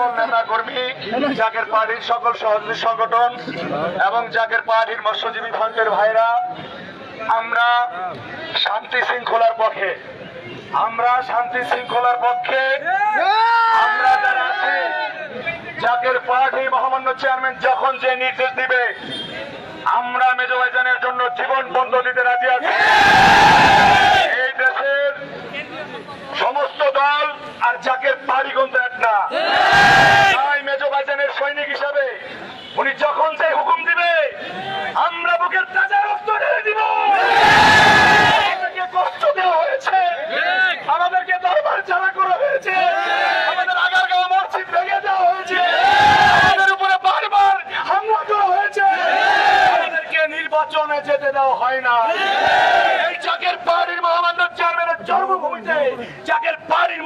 সকল নেতা কর্মী জাকের পার্টির সকল সহযোগী সংগঠন এবং জাকের পার্টির মৎস্যজীবী ফ্রন্টের ভাইরা, আমরা শান্তি শৃঙ্খলার পক্ষে, আমরা শান্তি শৃঙ্খলার পক্ষে, আমরা যারা আছি, জাকের পার্টি মহামান্য চেয়ারম্যান যখন যে নির্দেশ দিবে, আমরা মেজবাইজানের জন্য জীবন বন্ধ দিতে রাজি আছি। এই দেশের সমস্ত দল আর জাকের পাড়ি কিন্তু এক না তাই মেজবাইজানের সৈনিক হিসাবে উনি যখন যে হুকুম দিবে, আমরা বুকের তাজা রক্ত ঢেলে দিব। কষ্ট দেওয়া হয়েছে। আমাদেরকে দরবার চালা করা হয়েছে। আমাদের দেওয়া হয়েছে। আমাদের উপরে বারবার হয়েছে। নির্বাচনে যেতে দেওয়া হয় না। এই চেয়ারম্যানের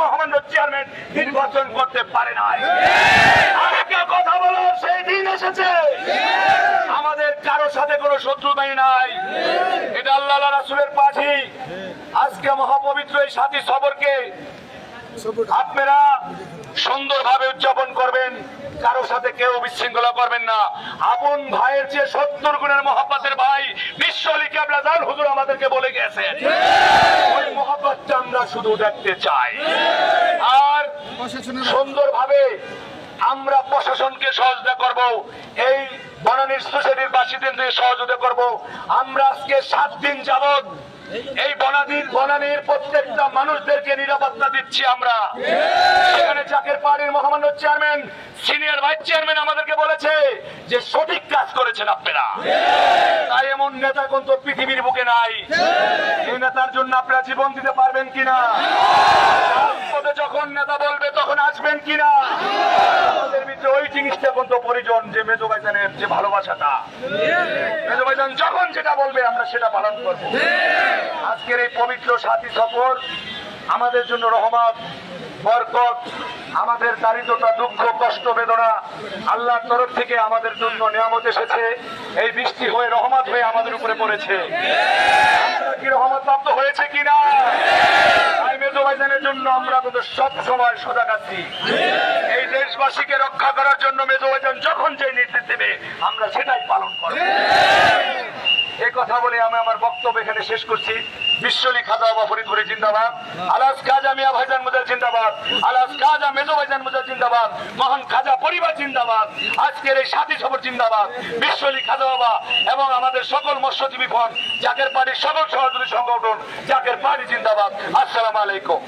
মহামান্য চেয়ারম্যান নির্বাচন করতে পারে না কোনো শত্রুতাই নাই। এটা আল্লাহ রাসুলের পাঠি। আজকে মহাপবিত্র এই সাথী সবরকে আপনারা সুন্দরভাবে উদযাপন করবেন। কারও সাথে কেউ বিশৃঙ্খলা করবেন না। আপন ভাইয়ের চেয়ে সত্তর গুণের মহাপাতের ভাই বিশ্ব কেবলা জান হুজুর আমাদেরকে বলে গেছেন ওই মহাপাতটা আমরা শুধু দেখতে চাই। আর সুন্দরভাবে আমরা প্রশাসনকে সহযোগিতা করব, এই বনানীর সোসাইটির বাসীদের সহযোগিতা করব। আমরা আজকে সাত দিন যাবত এই বনানীর বনানীর প্রত্যেকটা মানুষদেরকে নিরাপত্তা দিচ্ছি আমরা। সেখানে চাকের পাড়ির মহামান্য চেয়ারম্যান, সিনিয়র ভাইস চেয়ারম্যান আমাদেরকে বলেছে যে সঠিক কাজ করেছেন আপনারা। তাই এমন নেতা কোন তো পৃথিবীর বুকে নাই। এই নেতার জন্য আপনারা জীবন দিতে পারবেন কিনা? যখন নেতা বলবে তখন আসবেন কিনা? জিনিসটা কোন তো পরিজন যে মেজো ভাইজানের যে ভালোবাসাটা। মেজো ভাইজান যখন যেটা বলবে, আমরা সেটা পালন করব। আজকের এই পবিত্র সাথী সফর আমাদের জন্য রহমত, বরকত, আমাদের দারিদ্রতা, দুঃখ, কষ্ট, বেদনা আল্লাহর তরফ থেকে আমাদের জন্য নিয়ামত এসেছে। এই বৃষ্টি হয়ে, রহমত হয়ে আমাদের উপরে পড়েছে। কি রহমত প্রাপ্ত হয়েছে কিনা? তাই মেজো ভাইজানের জন্য আমরা কিন্তু সব সময় সজাগ আছি। এই দেশবাসীকে রক্ষা করার জন্য মেজো ভাইজান, যখন যে নির্দেশ দেবে, আমরা সেটাই পালন করব। এই কথা বলে আমি আমার বক্তব্য এখানে শেষ করছি। বিশ্বলি খাজা বাবা ফরিদপুরি জিন্দাবাদ। আলাস খাজা মিয়া ভাইজান মুজার জিন্দাবাদ। আলাস খাজা মেজো ভাইজান মুজার জিন্দাবাদ। মহান খাজা পরিবার জিন্দাবাদ। আজকের এই সাথী সবর জিন্দাবাদ। বিশ্বলি খাজা বাবা এবং আমাদের সকল মৎস্যজীবী ফোন, জাকের পাড়ির সকল সহযোগী সংগঠন, জাকের পাড়ি জিন্দাবাদ। আসসালামু আলাইকুম।